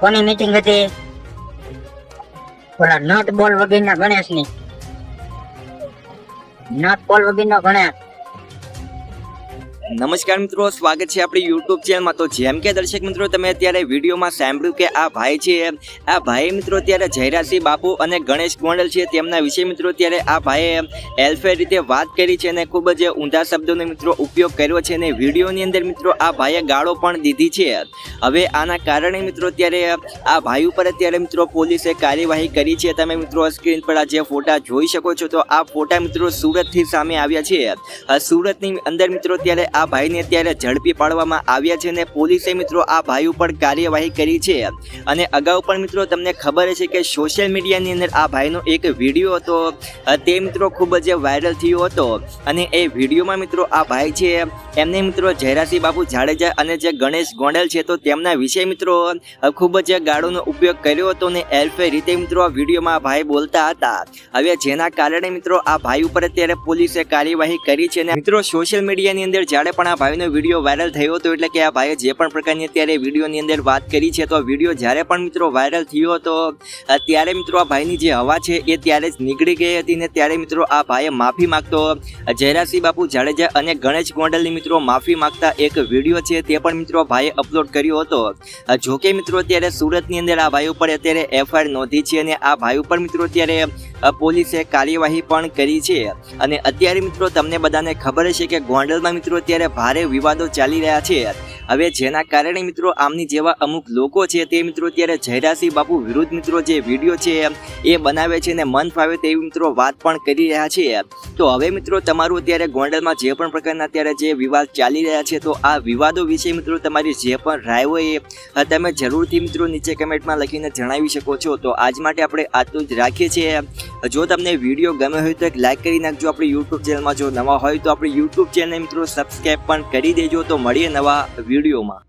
કોની મીટિંગ હતી? પેલા નટ બોલ વગેરેના ગણેશની. નટ બોલ વગેરેનો ગણેશ. નમસ્કાર મિત્રો, સ્વાગત છે આપણી યુટ્યુબ ચેનલમાં તો જેમ કે દર્શક મિત્રો, તમે અત્યારે વિડીયોમાં સાંભળ્યું કે આ ભાઈ છે. આ ભાઈ મિત્રો અત્યારે જયરાસિંહ બાપુ અને ગણેશ ગોંડલ છે. તેમના વિશે મિત્રો અત્યારે આ ભાઈએ એલ્ફે રીતે વાત કરી છે અને ખૂબ જ ઊંધા શબ્દોનો મિત્રો ઉપયોગ કર્યો છે અને વિડીયોની અંદર મિત્રો આ ભાઈએ ગાળો પણ દીધી છે. હવે આના કારણે મિત્રો અત્યારે આ ભાઈ ઉપર અત્યારે મિત્રો પોલીસે કાર્યવાહી કરી છે. તમે મિત્રો સ્ક્રીન પર આ જે ફોટા જોઈ શકો છો, તો આ ફોટા મિત્રો સુરતથી સામે આવ્યા છે. સુરતની અંદર મિત્રો અત્યારે આ ભાઈને અત્યારે ઝડપી પાડવામાં આવ્યા છે અને પોલીસે મિત્રો આ ભાઈ ઉપર કાર્યવાહી કરી છે. અને અગાઉ પણ મિત્રો તમને ખબર છે કે સોશિયલ મીડિયાની અંદર આ ભાઈનો એક વીડિયો હતો. તે મિત્રો ખૂબ જ વાયરલ થયો હતો. અને એ વિડીયોમાં મિત્રો આ ભાઈ છે, એમને મિત્રો જયરાસિંહ બાપુ જાડેજા અને જે ગણેશ ગોંડલ છે તો તેમના વિશે મિત્રો ખૂબ જ ગાળોનો ઉપયોગ કર્યો હતો અને એલ્ફે રીતે મિત્રો આ વિડીયોમાં ભાઈ બોલતા હતા. હવે જેના કારણે મિત્રો આ ભાઈ ઉપર અત્યારે પોલીસે કાર્યવાહી કરી છે અને મિત્રો સોશિયલ મીડિયાની અંદર જ્યારે પણ આ ભાઈનો વીડિયો વાયરલ થયો હતો એટલે કે આ ભાઈએ જે પણ પ્રકારની અત્યારે વિડીયોની અંદર વાત કરી છે, તો વીડિયો જ્યારે પણ મિત્રો વાયરલ થયો હતો, ત્યારે મિત્રો આ ભાઈની જે હવા છે એ ત્યારે જ નીકળી ગઈ હતી ને ત્યારે મિત્રો આ ભાઈએ માફી માંગતો જયરાસિંહ બાપુ જાડેજા અને ગણેશ ગોંડલની મિત્રો માફી માગતા એક વીડિયો છે તે પણ મિત્રો ભાઈએ અપલોડ કર્યો હતો. જોકે મિત્રો અત્યારે સુરતની અંદર આ ભાઈ ઉપર અત્યારે એફઆઈઆર નોંધી છે અને આ ભાઈ ઉપર મિત્રો અત્યારે પોલીસે કાર્યવાહી પણ કરી છે. અને અત્યારે મિત્રો તમને બધાને ખબર છે કે ગોંડલમાં મિત્રો અત્યારે ભારે વિવાદો ચાલી રહ્યા છે. હવે જેના કારણે મિત્રો આમની જેવા અમુક લોકો છે તે મિત્રો અત્યારે જયરાસિંહ બાપુ વિરુદ્ધ મિત્રો જે વીડિયો છે એ બનાવે છે અને મન ફાવે તેવી મિત્રો વાત પણ કરી રહ્યા છે. તો હવે મિત્રો તમારું અત્યારે ગોંડલમાં જે પણ પ્રકારના અત્યારે જે વિવાદ ચાલી રહ્યા છે તો આ વિવાદો વિશે મિત્રો તમારી જે પણ રાય હોય એ તમે જરૂરથી મિત્રો નીચે કમેન્ટમાં લખીને જણાવી શકો છો. તો આજ માટે આપણે આટલું જ રાખીએ છીએ. જો તમને વીડિયો ગમે હોય તો એક લાઈક કરી નાખજો આપણી યુટ્યુબ ચેનલમાં જો નવા હોય તો આપણી યુટ્યુબ ચેનલ મિત્રો સબસ્ક્રાઈબ પણ કરી દેજો. તો મળીએ નવા વિડીયોમાં.